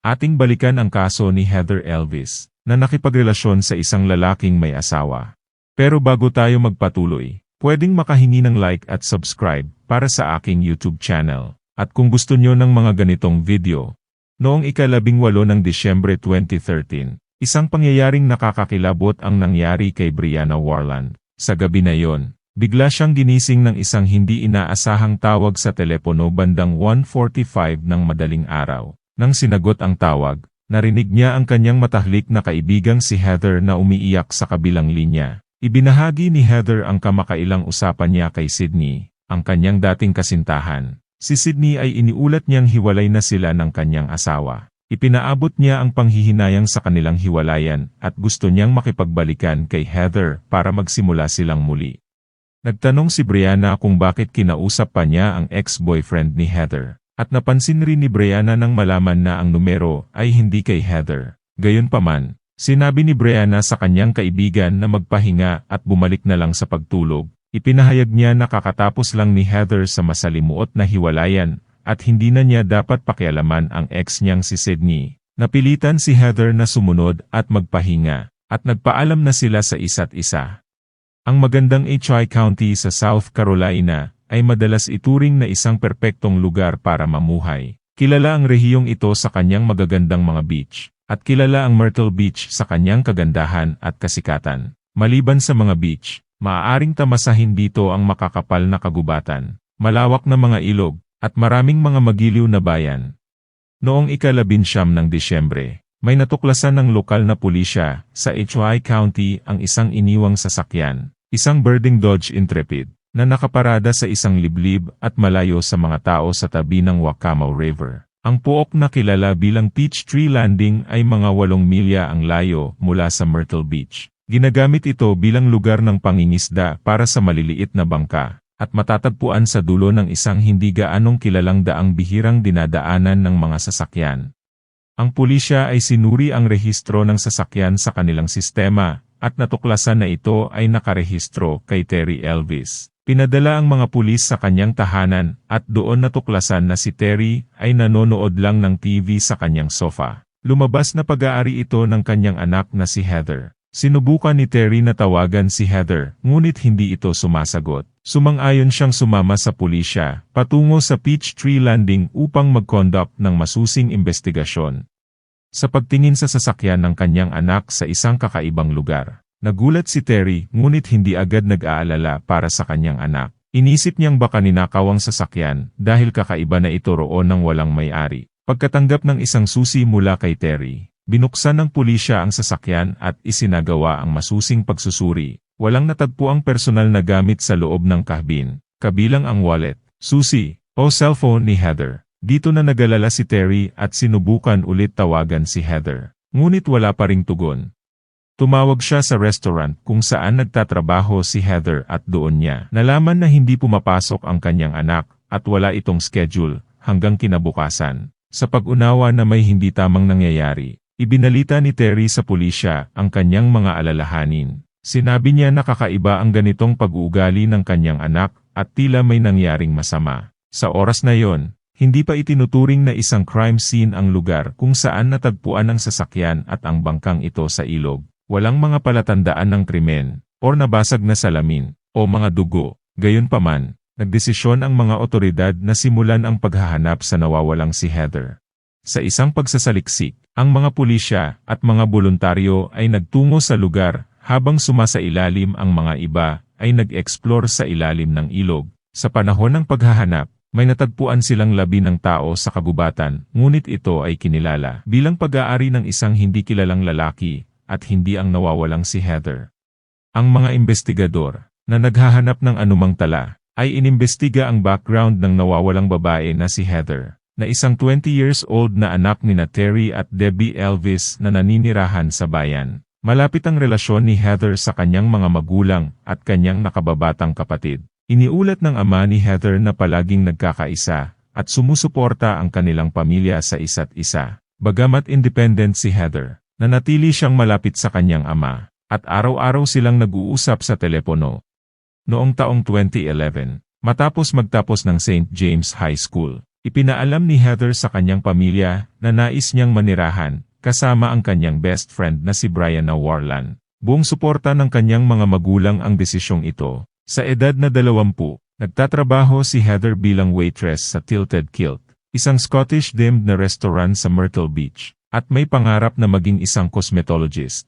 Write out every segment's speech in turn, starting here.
Ating balikan ang kaso ni Heather Elvis, na nakipagrelasyon sa isang lalaking may asawa. Pero bago tayo magpatuloy, pwedeng makahingi ng like at subscribe para sa aking YouTube channel. At kung gusto nyo ng mga ganitong video, noong ikalabing walo ng Disyembre 2013, isang pangyayaring nakakakilabot ang nangyari kay Brianna Warland. Sa gabi na yon, bigla siyang ginising ng isang hindi inaasahang tawag sa telepono bandang 1.45 ng madaling araw. Nang sinagot ang tawag, narinig niya ang kanyang matahlik na kaibigang si Heather na umiiyak sa kabilang linya. Ibinahagi ni Heather ang kamakailang usapan niya kay Sydney, ang kanyang dating kasintahan. Si Sydney ay iniulat niyang hiwalay na sila ng kanyang asawa. Ipinaabot niya ang panghihinayang sa kanilang hiwalayan at gusto niyang makipagbalikan kay Heather para magsimula silang muli. Nagtanong si Brianna kung bakit kinausap pa niya ang ex-boyfriend ni Heather. At napansin rin ni Brianna nang malaman na ang numero ay hindi kay Heather. Gayunpaman, sinabi ni Brianna sa kanyang kaibigan na magpahinga at bumalik na lang sa pagtulog. Ipinahayag niya na kakatapos lang ni Heather sa masalimuot na hiwalayan at hindi na niya dapat pakialaman ang ex niyang si Sydney. Napilitan si Heather na sumunod at magpahinga at nagpaalam na sila sa isa't isa. Ang magandang HI County sa South Carolina ay madalas ituring na isang perpektong lugar para mamuhay. Kilala ang rehiyong ito sa kanyang magagandang mga beach, at kilala ang Myrtle Beach sa kanyang kagandahan at kasikatan. Maliban sa mga beach, Maaaring tamasahin dito ang makakapal na kagubatan, malawak na mga ilog, at maraming mga magiliw na bayan. Noong ikalabinsyam ng Disyembre, may natuklasan ng lokal na pulisya sa HY County ang isang iniwang sasakyan, isang birding Dodge Intrepid, na nakaparada sa isang liblib at malayo sa mga tao sa tabi ng Wakamow River. Ang puok na kilala bilang Peachtree Landing ay mga walong milya ang layo mula sa Myrtle Beach. Ginagamit ito bilang lugar ng pangingisda para sa maliliit na bangka, at matatagpuan sa dulo ng isang hindi gaanong kilalang daang bihirang dinadaanan ng mga sasakyan. Ang pulisya ay sinuri ang rehistro ng sasakyan sa kanilang sistema, at natuklasan na ito ay nakarehistro kay Terry Elvis. Pinadala ang mga pulis sa kanyang tahanan at doon natuklasan na si Terry ay nanonood lang ng TV sa kanyang sofa. Lumabas na pag-aari ito ng kanyang anak na si Heather. Sinubukan ni Terry na tawagan si Heather, ngunit hindi ito sumasagot. Sumang-ayon siyang sumama sa pulisya, patungo sa Peachtree Landing upang mag-conduct ng masusing investigasyon. Sa pagtingin sa sasakyan ng kanyang anak sa isang kakaibang lugar, nagulat si Terry ngunit hindi agad nag-aalala para sa kanyang anak. Inisip niyang baka ninakaw ang sasakyan dahil kakaiba na ito roon ng walang may-ari. Pagkatanggap ng isang susi mula kay Terry, Binuksan ng pulisya ang sasakyan at isinagawa ang masusing pagsusuri. Walang natagpo ang personal na gamit sa loob ng kahbin, kabilang ang wallet, susi, o cellphone ni Heather. Dito na nagalala si Terry at sinubukan ulit tawagan si Heather. Ngunit wala pa ring tugon. Tumawag siya sa restaurant kung saan nagtatrabaho si Heather at doon niya nalaman na hindi pumapasok ang kanyang anak at wala itong schedule hanggang kinabukasan. Sa pag-unawa na may hindi tamang nangyayari, Ibinalita ni Terry sa pulisya ang kanyang mga alalahanin. Sinabi niya na kakaiba ang ganitong pag-uugali ng kanyang anak at tila may nangyaring masama. Sa oras na yon, hindi pa itinuturing na isang crime scene ang lugar kung saan natagpuan ang sasakyan at ang bangkang ito sa ilog. Walang mga palatandaan ng krimen, or nabasag na salamin, o mga dugo. Gayunpaman, nagdesisyon ang mga otoridad na simulan ang paghahanap sa nawawalang si Heather. Sa isang pagsasaliksik, ang mga pulisya at mga voluntaryo ay nagtungo sa lugar habang sumasailalim ang mga iba ay nag-explore sa ilalim ng ilog. Sa panahon ng paghahanap, may natagpuan silang labi ng tao sa kagubatan, ngunit ito ay kinilala bilang pag-aari ng isang hindi kilalang lalaki at hindi ang nawawalang si Heather. Ang mga investigador na naghahanap ng anumang tala ay inimbestiga ang background ng nawawalang babae na si Heather na isang 20 years old na anak ni na Terry at Debbie Elvis na naninirahan sa bayan. Malapit ang relasyon ni Heather sa kanyang mga magulang at kanyang nakababatang kapatid. Iniulat ng ama ni Heather na palaging nagkakaisa at sumusuporta ang kanilang pamilya sa isa't isa. Bagamat independent si Heather, nanatili siyang malapit sa kanyang ama at araw-araw silang nag-uusap sa telepono. Noong taong 2011, matapos magtapos ng St. James High School, Ipinaalam ni Heather sa kanyang pamilya na nais niyang manirahan, kasama ang kanyang best friend na si Brianna Warlan. Buong suporta ng kanyang mga magulang ang desisyong ito. Sa edad na 20, nagtatrabaho si Heather bilang waitress sa Tilted Kilt, isang Scottish-themed na restaurant sa Myrtle Beach, at may pangarap na maging isang cosmetologist.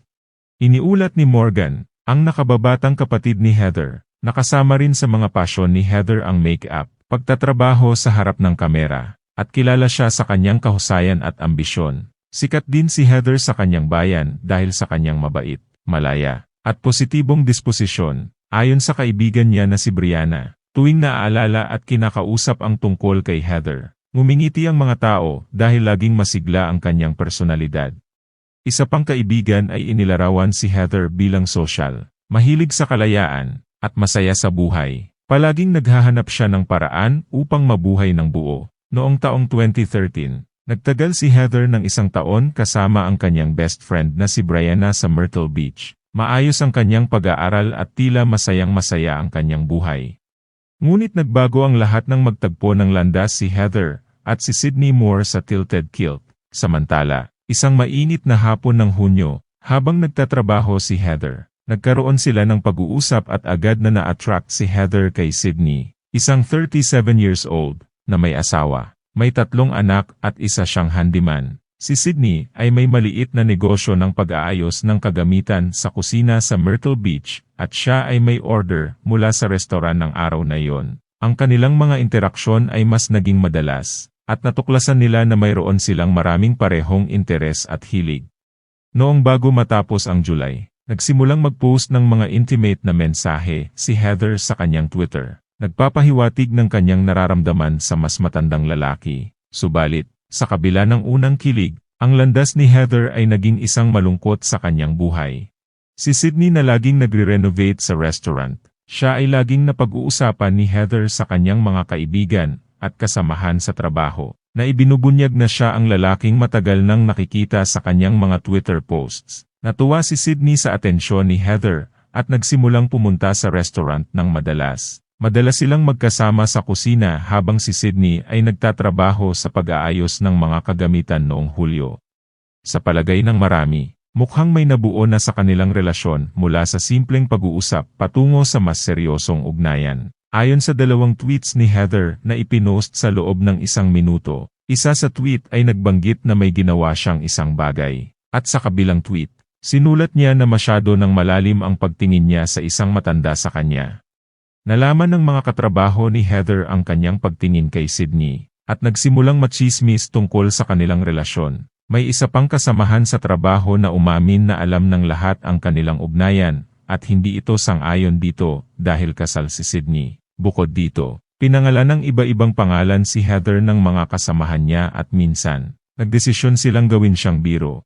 Iniulat ni Morgan, ang nakababatang kapatid ni Heather, nakasama rin sa mga pasyon ni Heather ang make-up, pagtatrabaho sa harap ng kamera, at kilala siya sa kanyang kahusayan at ambisyon. Sikat din si Heather sa kanyang bayan dahil sa kanyang mabait, malaya, at positibong disposisyon, ayon sa kaibigan niya na si Brianna. Tuwing naaalala at kinakausap ang tungkol kay Heather, ngumingiti ang mga tao dahil laging masigla ang kanyang personalidad. Isa pang kaibigan ay inilarawan si Heather bilang social, mahilig sa kalayaan, at masaya sa buhay. Palaging naghahanap siya ng paraan upang mabuhay ng buo. Noong taong 2013, nagtagal si Heather ng isang taon kasama ang kanyang best friend na si Brianna sa Myrtle Beach. Maayos ang kanyang pag-aaral at tila masayang masaya ang kanyang buhay. Ngunit nagbago ang lahat ng magtagpo ng landas si Heather at si Sydney Moore sa Tilted Kilt. Samantala, Isang mainit na hapon ng Hunyo, habang nagtatrabaho si Heather, nagkaroon sila ng pag-uusap at agad na na-attract si Heather kay Sydney, isang 37 years old, na may asawa, may tatlong anak at isa siyang handyman. Si Sydney ay may maliit na negosyo ng pag-aayos ng kagamitan sa kusina sa Myrtle Beach at siya ay may order mula sa restoran ng araw na iyon. Ang kanilang mga interaksyon ay mas naging madalas at natuklasan nila na mayroon silang maraming parehong interes at hilig. Noong bago matapos ang July, nagsimulang mag-post ng mga intimate na mensahe si Heather sa kanyang Twitter. Nagpapahiwatig ng kanyang nararamdaman sa mas matandang lalaki. Subalit, sa kabila ng unang kilig, ang landas ni Heather ay naging isang malungkot sa kanyang buhay. Si Sydney na laging nagre-renovate sa restaurant, siya ay laging napag-uusapan ni Heather sa kanyang mga kaibigan at kasamahan sa trabaho, na ibinubunyag na siya ang lalaking matagal nang nakikita sa kanyang mga Twitter posts. Natuwa si Sydney sa atensyon ni Heather, at nagsimulang pumunta sa restaurant ng madalas. Madalas silang magkasama sa kusina habang si Sydney ay nagtatrabaho sa pag-aayos ng mga kagamitan noong Hulyo. Sa palagay ng marami, mukhang may nabuo na sa kanilang relasyon mula sa simpleng pag-uusap patungo sa mas seryosong ugnayan. Ayon sa dalawang tweets ni Heather na ipinost sa loob ng isang minuto, isa sa tweet ay nagbanggit na may ginawa siyang isang bagay. At sa kabilang tweet, sinulat niya na masyado ng malalim ang pagtingin niya sa isang matanda sa kanya. Nalaman ng mga katrabaho ni Heather ang kanyang pagtingin kay Sydney, at nagsimulang machismis tungkol sa kanilang relasyon. May isa pang kasamahan sa trabaho na umamin na alam ng lahat ang kanilang ugnayan, at hindi ito sang-ayon dito dahil kasal si Sydney. Bukod dito, pinangalan ng iba-ibang pangalan si Heather ng mga kasamahan niya at minsan, nagdesisyon silang gawin siyang biro.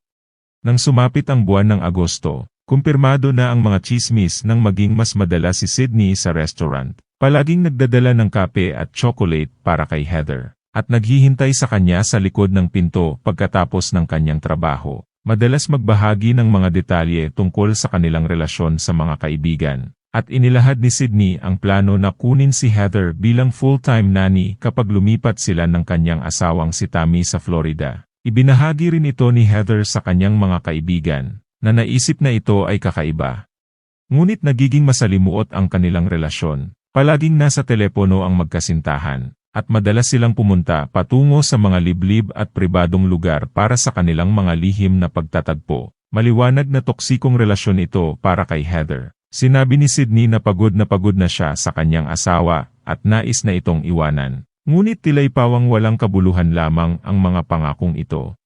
Nang sumapit ang buwan ng Agosto, kumpirmado na ang mga chismis nang maging mas madala si Sydney sa restaurant. Palaging nagdadala ng kape at chocolate para kay Heather, at naghihintay sa kanya sa likod ng pinto pagkatapos ng kanyang trabaho. Madalas magbahagi ng mga detalye tungkol sa kanilang relasyon sa mga kaibigan. At inilahad ni Sydney ang plano na kunin si Heather bilang full-time nanny kapag lumipat sila ng kanyang asawang si Tammy sa Florida. Ibinahagi rin ito ni Heather sa kanyang mga kaibigan, na naisip na ito ay kakaiba. Ngunit nagiging masalimuot ang kanilang relasyon. Palaging nasa telepono ang magkasintahan, at madalas silang pumunta patungo sa mga liblib at pribadong lugar para sa kanilang mga lihim na pagtatagpo. Maliwanag na toksikong relasyon ito para kay Heather. Sinabi ni Sydney na pagod na pagod na siya sa kanyang asawa at nais na itong iwanan. Ngunit tilay pawang walang kabuluhan lamang ang mga pangakong ito.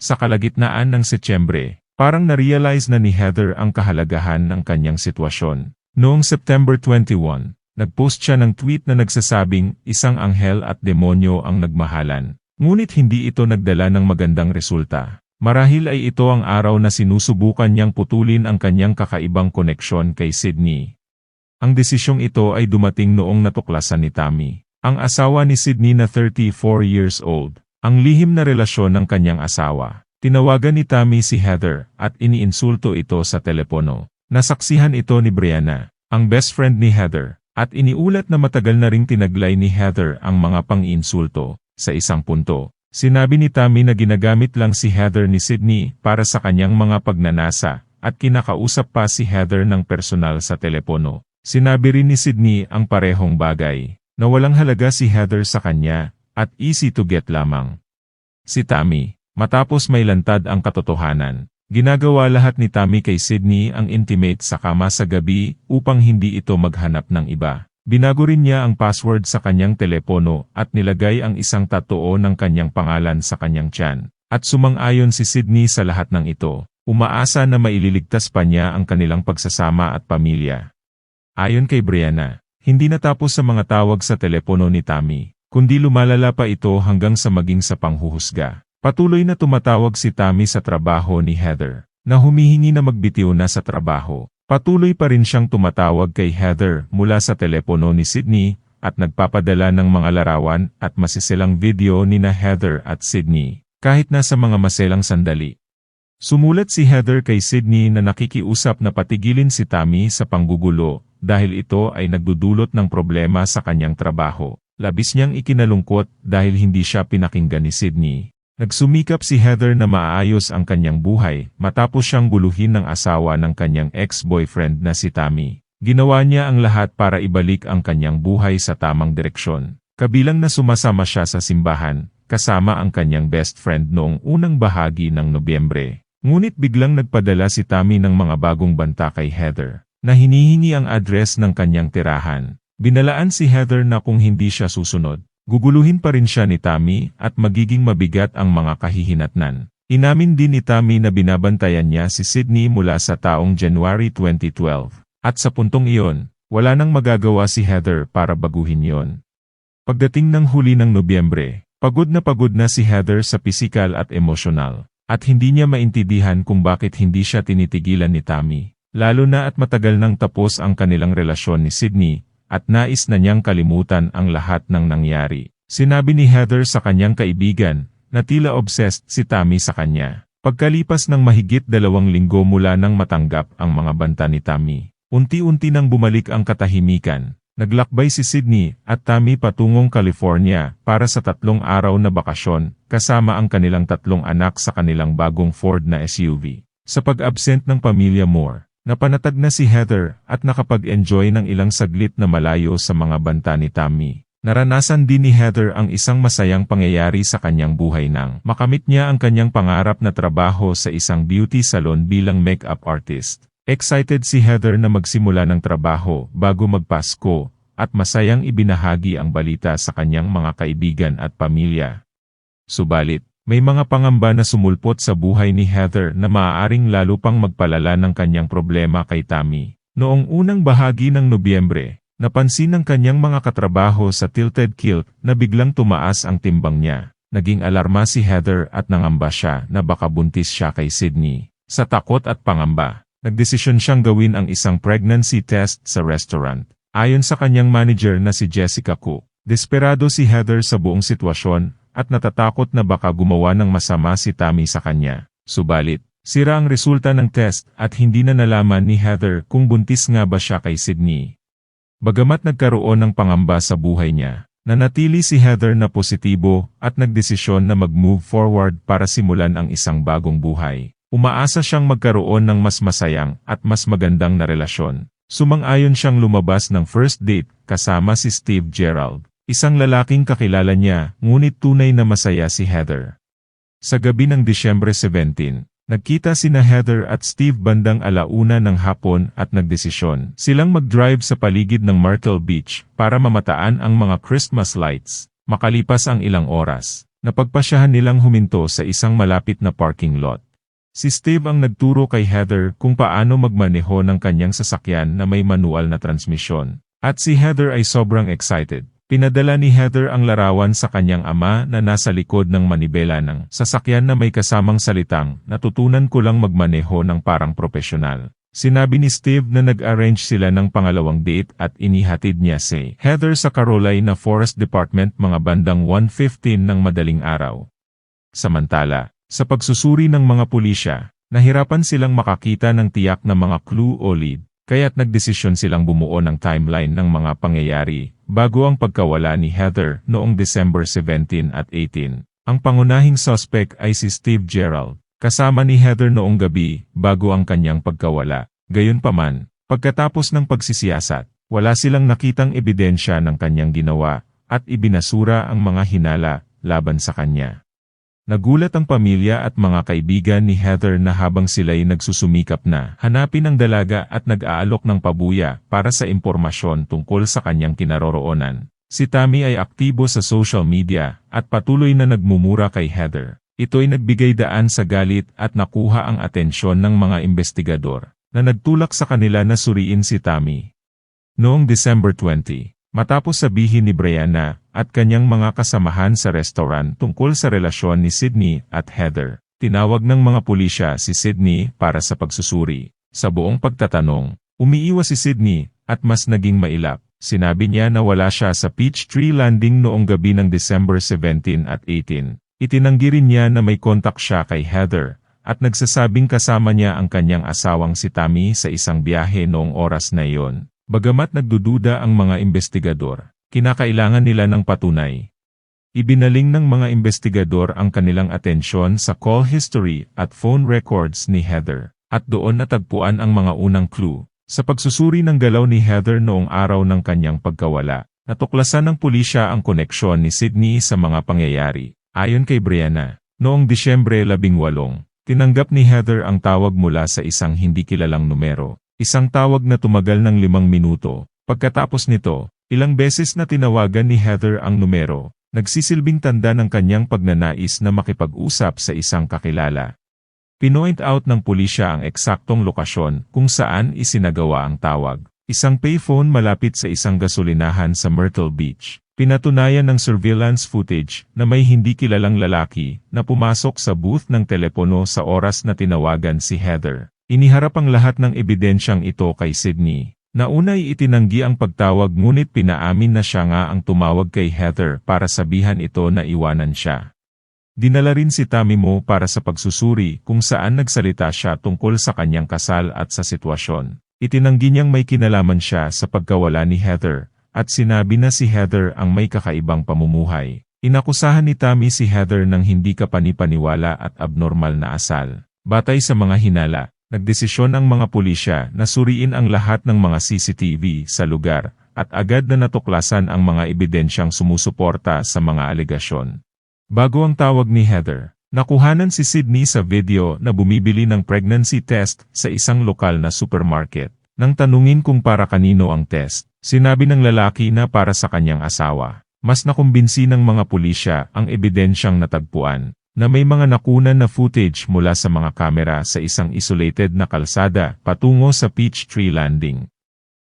Sa kalagitnaan ng Setyembre, parang na-realize na ni Heather ang kahalagahan ng kanyang sitwasyon. Noong September 21, nagpost siya ng tweet na nagsasabing isang anghel at demonyo ang nagmahalan. Ngunit hindi ito nagdala ng magandang resulta. Marahil ay ito ang araw na sinusubukan niyang putulin ang kanyang kakaibang koneksyon kay Sydney. Ang desisyong ito ay dumating noong natuklasan ni Tammy, ang asawa ni Sydney na 34 years old, ang lihim na relasyon ng kanyang asawa. Tinawagan ni Tammy si Heather at iniinsulto ito sa telepono. Nasaksihan ito ni Brianna, ang best friend ni Heather, at iniulat na matagal na ring tinaglay ni Heather ang mga pang-insulto. Sa isang punto, sinabi ni Tammy na ginagamit lang si Heather ni Sydney para sa kanyang mga pagnanasa at kinakausap pa si Heather ng personal sa telepono. Sinabi rin ni Sydney ang parehong bagay, na walang halaga si Heather sa kanya, at easy to get lamang. Si Tammy, matapos may lantad ang katotohanan, ginagawa lahat ni Tammy kay Sydney ang intimate sa kama sa gabi upang hindi ito maghanap ng iba. Binago rin niya ang password sa kanyang telepono at nilagay ang isang tatoo ng kanyang pangalan sa kanyang tiyan. At sumang-ayon si Sydney sa lahat ng ito, umaasa na maililigtas pa niya ang kanilang pagsasama at pamilya. Ayon kay Brianna, hindi natapos sa mga tawag sa telepono ni Tammy, kundi lumalala pa ito hanggang sa maging sa panghuhusga. Patuloy na tumatawag si Tammy sa trabaho ni Heather, na humihingi na magbitiw na sa trabaho. Patuloy pa rin siyang tumatawag kay Heather mula sa telepono ni Sydney at nagpapadala ng mga larawan at masisilang video ni na Heather at Sydney, kahit nasa mga maselang sandali. Sumulat si Heather kay Sydney na nakikiusap na patigilin si Tammy sa panggugulo dahil ito ay nagdudulot ng problema sa kanyang trabaho. Labis niyang ikinalungkot dahil hindi siya pinakinggan ni Sydney. Nagsumikap si Heather na maayos ang kanyang buhay matapos siyang guluhin ng asawa ng kanyang ex-boyfriend na si Tammy. Ginawa niya ang lahat para ibalik ang kanyang buhay sa tamang direksyon. Kabilang na sumasama siya sa simbahan, kasama ang kanyang best friend noong unang bahagi ng Nobyembre. Ngunit biglang nagpadala si Tammy ng mga bagong banta kay Heather, na hinihingi ang address ng kanyang tirahan. Binalaan si Heather na kung hindi siya susunod, Guguluhin pa rin siya ni Tammy at magiging mabigat ang mga kahihinatnan. Inamin din ni Tammy na binabantayan niya si Sydney mula sa taong January 2012. At sa puntong iyon, wala nang magagawa si Heather para baguhin yon. Pagdating ng huli ng Nobyembre, pagod na pagod na si Heather sa pisikal at emosyonal, at hindi niya maintindihan kung bakit hindi siya tinitigilan ni Tammy, lalo na at matagal nang tapos ang kanilang relasyon ni Sydney, at nais na niyang kalimutan ang lahat ng nangyari. Sinabi ni Heather sa kanyang kaibigan, na tila obsessed si Tammy sa kanya. Pagkalipas ng mahigit dalawang linggo mula nang matanggap ang mga banta ni Tammy, unti-unti nang bumalik ang katahimikan. Naglakbay si Sydney at Tammy patungong California para sa tatlong araw na bakasyon, kasama ang kanilang tatlong anak sa kanilang bagong Ford na SUV. Sa pag-absent ng pamilya Moore, Napanatag na si Heather at nakapag-enjoy ng ilang saglit na malayo sa mga banta ni Tammy. Naranasan din ni Heather ang isang masayang pangyayari sa kanyang buhay nang makamit niya ang kanyang pangarap na trabaho sa isang beauty salon bilang makeup artist. Excited si Heather na magsimula ng trabaho bago magpasko at masayang ibinahagi ang balita sa kanyang mga kaibigan at pamilya. Subalit, may mga pangamba na sumulpot sa buhay ni Heather na maaaring lalo pang magpalala ng kanyang problema kay Tammy. Noong unang bahagi ng Nobyembre, napansin ng kanyang mga katrabaho sa Tilted Kilt na biglang tumaas ang timbang niya. Naging alarma si Heather at nangamba siya na baka buntis siya kay Sydney. Sa takot at pangamba, nagdesisyon siyang gawin ang isang pregnancy test sa restaurant. Ayon sa kanyang manager na si Jessica Cook, desperado si Heather sa buong sitwasyon at natatakot na baka gumawa ng masama si Tammy sa kanya. Subalit, sira ang resulta ng test at hindi na nalaman ni Heather kung buntis nga ba siya kay Sydney. Bagamat nagkaroon ng pangamba sa buhay niya, nanatili si Heather na positibo at nagdesisyon na mag-move forward para simulan ang isang bagong buhay. Umaasa siyang magkaroon ng mas masayang at mas magandang na relasyon. Sumang-ayon siyang lumabas ng first date kasama si Steve Gerald. Isang lalaking kakilala niya, ngunit tunay na masaya si Heather. Sa gabi ng Disyembre 17, nagkita sina Heather at Steve bandang alauna ng hapon at nagdesisyon silang mag-drive sa paligid ng Myrtle Beach para mamataan ang mga Christmas lights. Makalipas ang ilang oras, napagpasyahan nilang huminto sa isang malapit na parking lot. Si Steve ang nagturo kay Heather kung paano magmaneho ng kanyang sasakyan na may manual na transmisyon. At si Heather ay sobrang excited. Pinadala ni Heather ang larawan sa kanyang ama na nasa likod ng manibela ng sasakyan na may kasamang salitang, natutunan ko lang magmaneho ng parang profesional. Sinabi ni Steve na nag-arrange sila ng pangalawang date at inihatid niya si Heather sa Carolina Forest Department mga bandang 1.15 ng madaling araw. Samantala, sa pagsusuri ng mga pulisya, nahirapan silang makakita ng tiyak na mga clue o lead, kaya't nagdesisyon silang bumuo ng timeline ng mga pangyayari bago ang pagkawala ni Heather noong December 17 at 18. Ang pangunahing suspect ay si Steve Gerald, kasama ni Heather noong gabi bago ang kanyang pagkawala. Gayunpaman, pagkatapos ng pagsisiyasat, wala silang nakitang ebidensya ng kanyang ginawa at ibinasura ang mga hinala laban sa kanya. Nagulat ang pamilya at mga kaibigan ni Heather na habang sila'y nagsusumikap na hanapin ang dalaga at nag-aalok ng pabuya para sa impormasyon tungkol sa kanyang kinaroroonan. Si Tammy ay aktibo sa social media at patuloy na nagmumura kay Heather. Ito'y nagbigay daan sa galit at nakuha ang atensyon ng mga investigador na nagtulak sa kanila na suriin si Tammy. Noong December 20, Matapos sabihin ni Brianna at kanyang mga kasamahan sa restaurant tungkol sa relasyon ni Sydney at Heather, tinawag ng mga pulisya si Sydney para sa pagsusuri. Sa buong pagtatanong, umiiwas si Sydney at mas naging mailap. Sinabi niya na wala siya sa Peachtree Landing noong gabi ng December 17 at 18. Itinanggi rin niya na may kontak siya kay Heather at nagsasabing kasama niya ang kanyang asawang si Tammy sa isang biyahe noong oras na iyon. Bagamat nagdududa ang mga investigador, kinakailangan nila ng patunay. Ibinaling ng mga investigador ang kanilang atensyon sa call history at phone records ni Heather, at doon natagpuan ang mga unang clue. Sa pagsusuri ng galaw ni Heather noong araw ng kanyang pagkawala, natuklasan ng pulisya ang koneksyon ni Sydney sa mga pangyayari. Ayon kay Brianna, noong Disyembre 18, tinanggap ni Heather ang tawag mula sa isang hindi kilalang numero. Isang tawag na tumagal ng limang minuto. Pagkatapos nito, ilang beses na tinawagan ni Heather ang numero, nagsisilbing tanda ng kanyang pagnanais na makipag-usap sa isang kakilala. Pinoint out ng pulisya ang eksaktong lokasyon kung saan isinagawa ang tawag. Isang payphone malapit sa isang gasolinahan sa Myrtle Beach. Pinatunayan ng surveillance footage na may hindi kilalang lalaki na pumasok sa booth ng telepono sa oras na tinawagan si Heather. Iniharap ang lahat ng ebidensyang ito kay Sydney. Naunay itinanggi ang pagtawag ngunit pinaamin na siya nga ang tumawag kay Heather para sabihan ito na iwanan siya. Dinala rin si Tammy Mo para sa pagsusuri kung saan nagsalita siya tungkol sa kanyang kasal at sa sitwasyon. Itinanggi niyang may kinalaman siya sa pagkawala ni Heather, at sinabi na si Heather ang may kakaibang pamumuhay. Inakusahan ni Tammy si Heather ng hindi kapanipaniwala at abnormal na asal. Batay sa mga hinala, Nagdesisyon ang mga pulisya na suriin ang lahat ng mga CCTV sa lugar at agad na natuklasan ang mga ebidensyang sumusuporta sa mga alegasyon. Bago ang tawag ni Heather, nakuhanan si Sydney sa video na bumibili ng pregnancy test sa isang lokal na supermarket. Nang tanungin kung para kanino ang test, sinabi ng lalaki na para sa kanyang asawa. Mas nakumbinsi ng mga pulisya ang ebidensyang natagpuan na may mga nakunan na footage mula sa mga kamera sa isang isolated na kalsada patungo sa Peachtree Landing.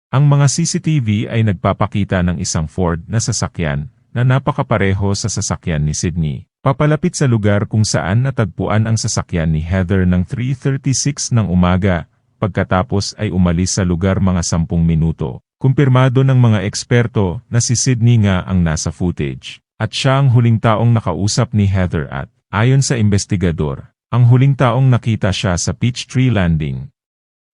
Ang mga CCTV ay nagpapakita ng isang Ford na sasakyan na napakapareho sa sasakyan ni Sydney. Papalapit sa lugar kung saan natagpuan ang sasakyan ni Heather ng 3.36 ng umaga, pagkatapos ay umalis sa lugar mga 10 minuto. Kumpirmado ng mga eksperto na si Sydney nga ang nasa footage, at siya ang huling taong nakausap ni Heather at Ayon sa investigador, ang huling taong nakita siya sa Peachtree Landing.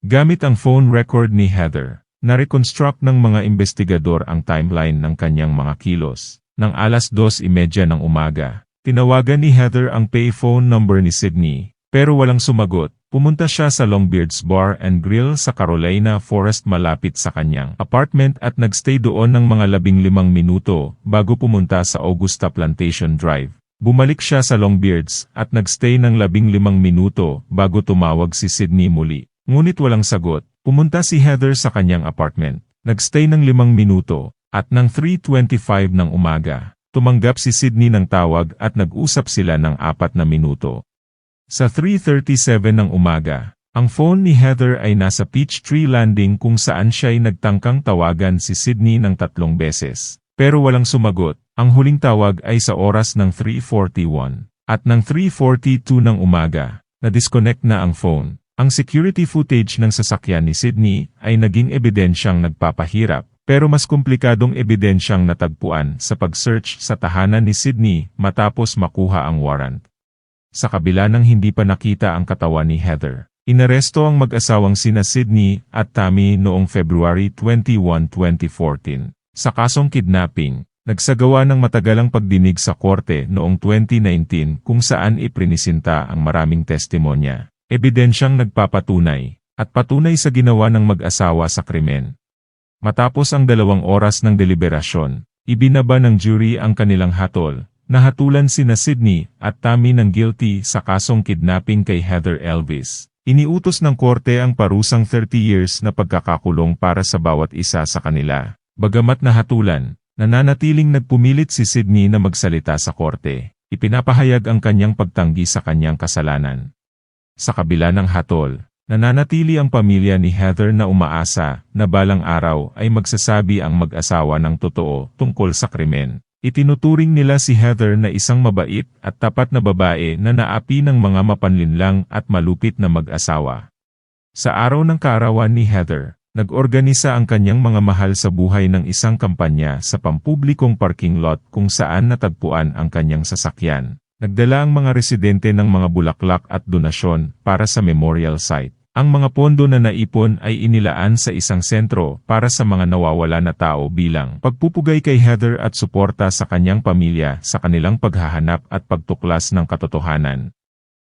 Gamit ang phone record ni Heather, na-reconstruct ng mga investigador ang timeline ng kanyang mga kilos. Nang alas 2.30 ng umaga, tinawagan ni Heather ang payphone number ni Sydney, pero walang sumagot. Pumunta siya sa Longbeards Bar and Grill sa Carolina Forest malapit sa kanyang apartment at nagstay doon ng mga labing limang minuto bago pumunta sa Augusta Plantation Drive. Bumalik siya sa Longbeards at nagstay ng labing limang minuto bago tumawag si Sydney muli. Ngunit walang sagot, pumunta si Heather sa kanyang apartment. Nagstay ng limang minuto at ng 3.25 ng umaga, tumanggap si Sydney ng tawag at nag-usap sila ng apat na minuto. Sa 3.37 ng umaga, ang phone ni Heather ay nasa Peachtree Landing kung saan siya ay nagtangkang tawagan si Sydney ng tatlong beses. Pero walang sumagot. Ang huling tawag ay sa oras ng 3.41 at ng 3.42 ng umaga, na-disconnect na ang phone. Ang security footage ng sasakyan ni Sydney ay naging ebidensyang nagpapahirap, pero mas komplikadong ebidensyang natagpuan sa pag-search sa tahanan ni Sydney matapos makuha ang warrant. Sa kabila ng hindi pa nakita ang katawan ni Heather, inaresto ang mag-asawang sina Sydney at Tammy noong February 21, 2014. Sa kasong kidnapping, nagsagawa ng matagalang pagdinig sa korte noong 2019 kung saan iprinisinta ang maraming testimonya, ebidensyang nagpapatunay, at patunay sa ginawa ng mag-asawa sa krimen. Matapos ang dalawang oras ng deliberasyon, ibinaba ng jury ang kanilang hatol, nahatulan sina Sydney at Tammy ng guilty sa kasong kidnapping kay Heather Elvis. Iniutos ng korte ang parusang 30 years na pagkakakulong para sa bawat isa sa kanila. Bagamat nahatulan, nananatiling nagpumilit si Sydney na magsalita sa korte. Ipinapahayag ang kanyang pagtanggi sa kanyang kasalanan. Sa kabila ng hatol, nananatili ang pamilya ni Heather na umaasa na balang araw ay magsasabi ang mag-asawa ng totoo tungkol sa krimen. Itinuturing nila si Heather na isang mabait at tapat na babae na naapi ng mga mapanlinlang at malupit na mag-asawa. Sa araw ng kaarawan ni Heather, nag-organisa ang kanyang mga mahal sa buhay ng isang kampanya sa pampublikong parking lot kung saan natagpuan ang kanyang sasakyan. Nagdala ang mga residente ng mga bulaklak at donasyon para sa memorial site. Ang mga pondo na naipon ay inilaan sa isang sentro para sa mga nawawala na tao bilang pagpupugay kay Heather at suporta sa kanyang pamilya sa kanilang paghahanap at pagtuklas ng katotohanan.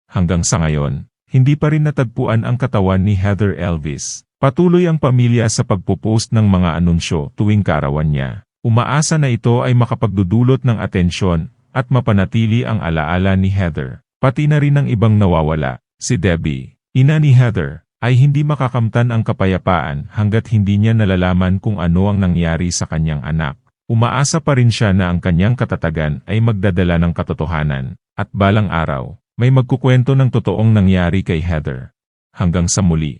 Hanggang sa ngayon, hindi pa rin natagpuan ang katawan ni Heather Elvis. Patuloy ang pamilya sa pagpupost ng mga anunsyo tuwing karawan niya. Umaasa na ito ay makapagdudulot ng atensyon at mapanatili ang alaala ni Heather. Pati na rin ang ibang nawawala, si Debbie. Ina ni Heather, ay hindi makakamtan ang kapayapaan hanggat hindi niya nalalaman kung ano ang nangyari sa kanyang anak. Umaasa pa rin siya na ang kanyang katatagan ay magdadala ng katotohanan, at balang araw, may magkukwento ng totoong nangyari kay Heather. Hanggang sa muli.